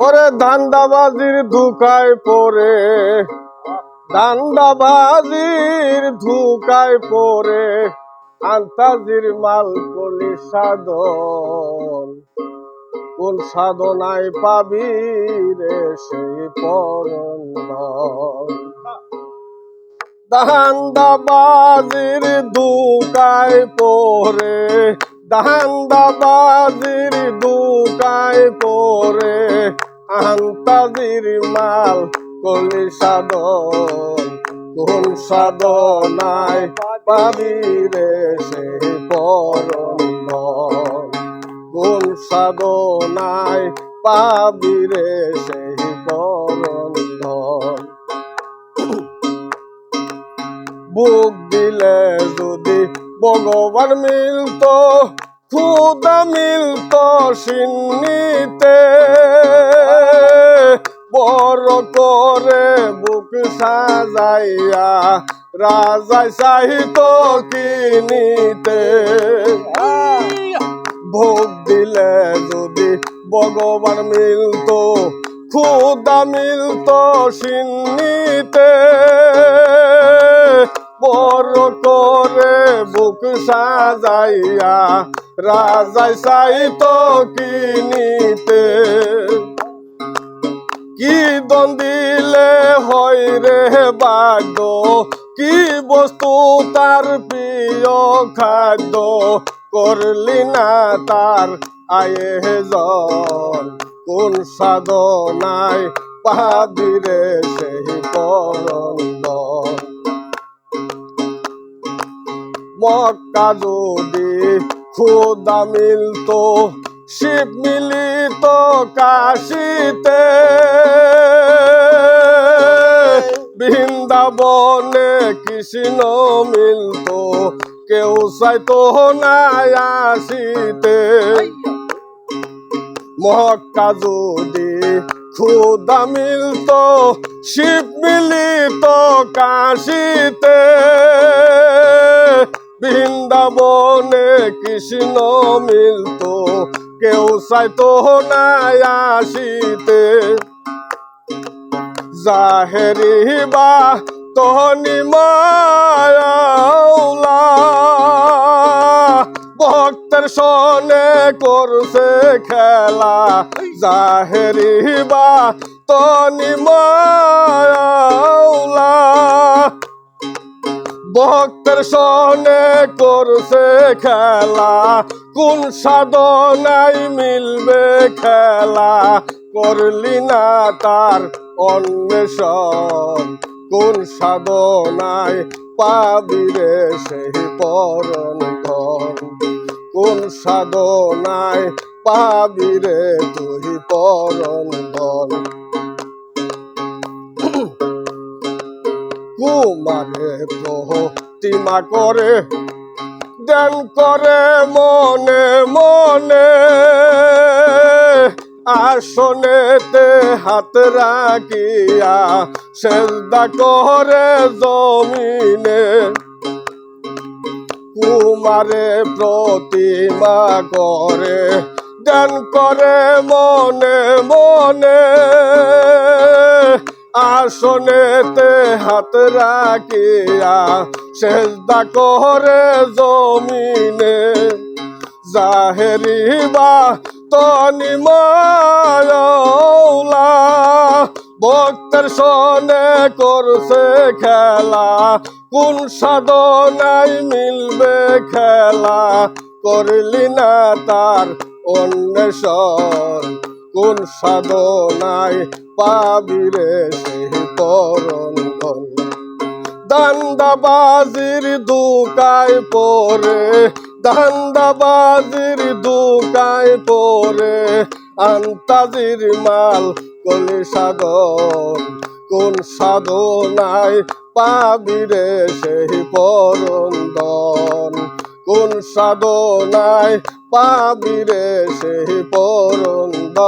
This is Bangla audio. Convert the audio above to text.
ওরে ধান্দাবাজির ধুকায় পড়ে ধান্দাবাজির ধুকায় পড়ে, আন্তাজির মাল কলি সাধন। কোন সাধনায় পাবি রে সেই পরন্দন দান্দাবাজির দুকায় পরে দান্দাবাজির দুকায় পরে আন্তাজির মাল, কলি সাধন, কোন সাধনায় পাবি রে সে পরন্দন কোন সাধনায় পাবি রে সেই পরন্দন বুক দিলে যদি ভগবান মিলতো খুদা মিলতো সিন্নিতে। বড় করে বুক সাজাইয়া রাজাই চাহিত কিনিতে। ভোগ দিলে যদি ভগবান মিলতো খুদা মিলতো সিন্নিতে। বড় করে বুক সাজাইয়া, রাজাই চাইতো কিনিতে কি দন দিলে হয় রে বাদ্য কি বস্তু তার প্রিয় খাদ্য, করলি না তার আয়োজন কোন সাধনায় পাদিরে সেই পরন্দন মক্কা যদি খুদা মিলতো, শিব মিলিত কাশিতে। বৃন্দাবনে কৃষ্ণ মিলতো, কেউ চাইতো না আসিতে। মক্কা যদি খুদা মিলতো, শিব মিলিত কাশিতে। বৃন্দাবনে কৃষ্ণ মিলতো, কেউ চাইতো না আসিতে। জাহেরি বা তহনি ভক্তের সনে করছে খেলা। জাহেরি বা তনি মায়াউলা ভক্তের সনে করছে খেলা। কোন সাধনাই মিলবে খেলা? করলি না তার অন্বেষণ। কোন সাধনায় পাবি রে সেই পরন্তন কোন সাধনায় পাবি রে তুই পরন্তন কুমারে প্রতিমা করে। দেন করে মনে মনে। আসনেতে হাত রাখিয়া সেজদা করে জমিনে। কুমারে প্রতিমা করে। দেন করে মনে মনে। আসনেতে হাত রাখিয়া সেজদা করে জমিনে। জাহেরি বা তনি মায়াউলা ভক্তের সনে করছে খেলা। কোন সাধনায় মিলবে খেলা? করলি না তার অন্বেষণ। কোন সাধনায় পাবি রে সেই পরন্দন দান্দাবাজির দুকায় পরে দান্দাবাজির দুকায় পরে আন্তাজির মাল কলি সাধন কোন সাধনায় পাবি রে সেই পরন্দন সাধনায় পাবি রে সেই পরন্দন